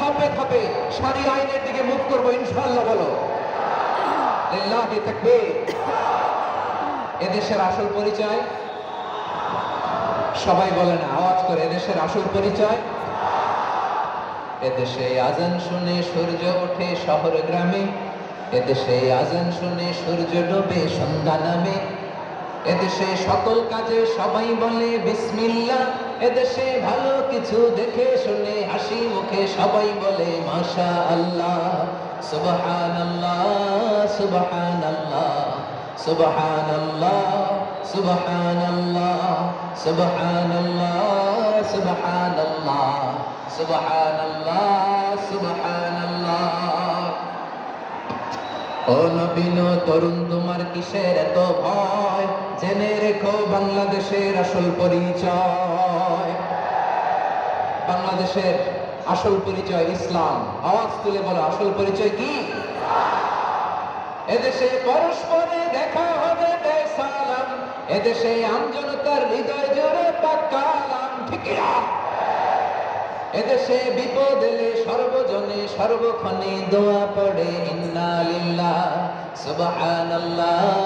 ধাপে ধাপে সারি আইনের দিকে মুখ করব ইনশাল্লাহ বলো। তাকবীর। এদেশের আসল পরিচয়? সবাই বলে না, আওয়াজ করে, এদেশের আসল পরিচয়? এদেশে আজান শুনে সূর্য ওঠে শহর গ্রামে। এদেশে আজান শুনে সূর্য ডোবে, সন্ধ্যা নামে। এদেশে সকল কাজে সবাই বলে বিসমিল্লাহ। এদেশে ভালো কিছু দেখে শুনে হাসি মুখে সবাই বলে মাশা আল্লাহ সুবহানাল্লাহ সুবহানাল্লাহ সুবহানাল্লাহ সুবহানাল্লাহ সুবহানাল্লাহ সুবহানাল্লাহ সুবহানাল্লাহ সুবহানাল্লাহ। ও নবীন, তরুণ, তোমার কিসের এত ভয়? জেনে রেখো বাংলাদেশের আসল পরিচয়। বাংলাদেশের আসল পরিচয় ইসলাম। আওয়াজ তুলে বলো, আসল পরিচয় কি? এদেশে পরস্পরে দেখা হবে সালাম এদেশে আমজনতার হৃদয় জোরে পাকালাম ঠিক এদেশে বিপদ এলে সর্বজনে সর্বক্ষণে দোয়া পড়ে, ইন্না লিল্লাহ, সুবহানাল্লাহ।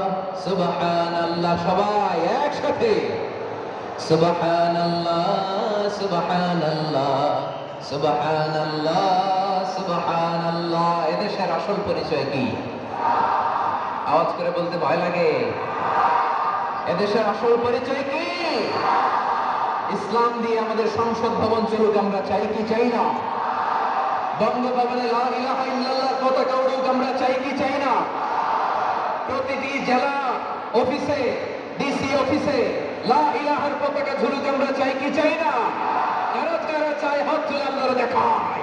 সুবহান আল্লাহ সবাই একসাথে। সুবহান আল্লাহ সুবহান আল্লাহ সুবহান আল্লাহ সুবহান আল্লাহ এদেশের আসল পরিচয় কি? আওয়াজ করে বলতে ভয় লাগে। এদেশের আসল পরিচয় কি? ইসলাম দিয়ে আমাদের সংসদ ভবন চলুক, আমরা চাই কি চাই না? বঙ্গভবনে লা পতাকা উড়ুক আমরা চাই কি চাই না প্রতিটি জেলা অফিসে, ডিসি অফিসে, লা ইলাহার পতাকা ঝুলুক আমরা চাই কি চাই না? কারা কারা চাই হাত তুলে আমরা দেখায়?